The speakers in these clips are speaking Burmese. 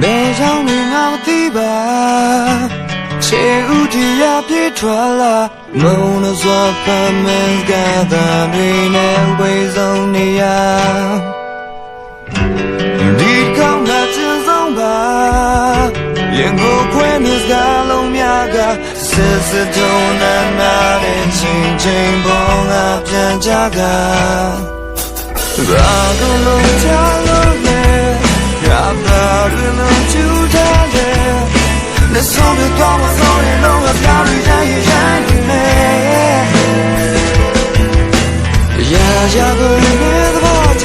ဘယ်ကြောင့်လဲငေါသိပါချေဥတီရပြေထွာလာမုံနစွာဖမ်းမင်းကသာတွေနဲ့ဝေဆုံးနေရဒီကောင်းတဲ့ချင်းဆုံးပါရင်ကိုခွဲမြစ်ကလုံးများကစစ်စစ်တုံးနာနာတဲ့ချင်းချင်းပေါ်ကပြန်ကြကရာတို့လုံးချလို့ 人能就他了。那送别多么送人，弄个漂亮人也让你美。呀呀，个人的抱着。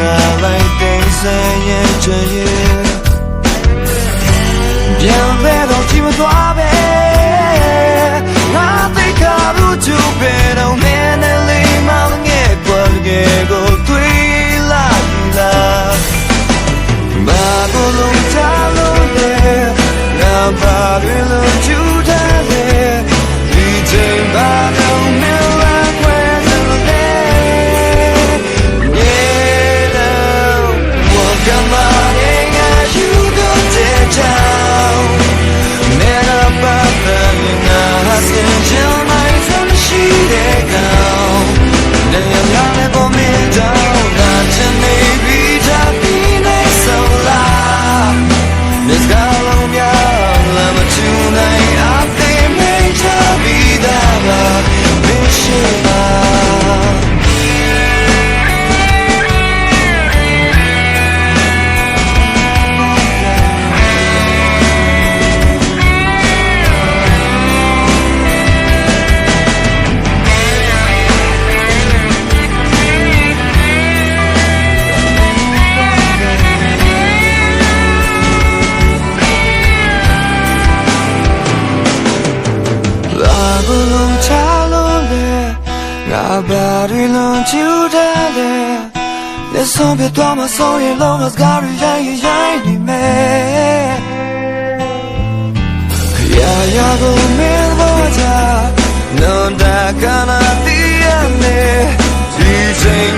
啊，来定誓一醉于。 ဘာတွေလုံးချူတယ်လေလက်ဆုံးပြသွားမဆုံးရင်လုံးမစကားတွေရိုင်းရိုင်းနေမယ်ခရရာကိုမင်းဘောချာနွန်တာကနာတီးရမယ်ဒီချိန်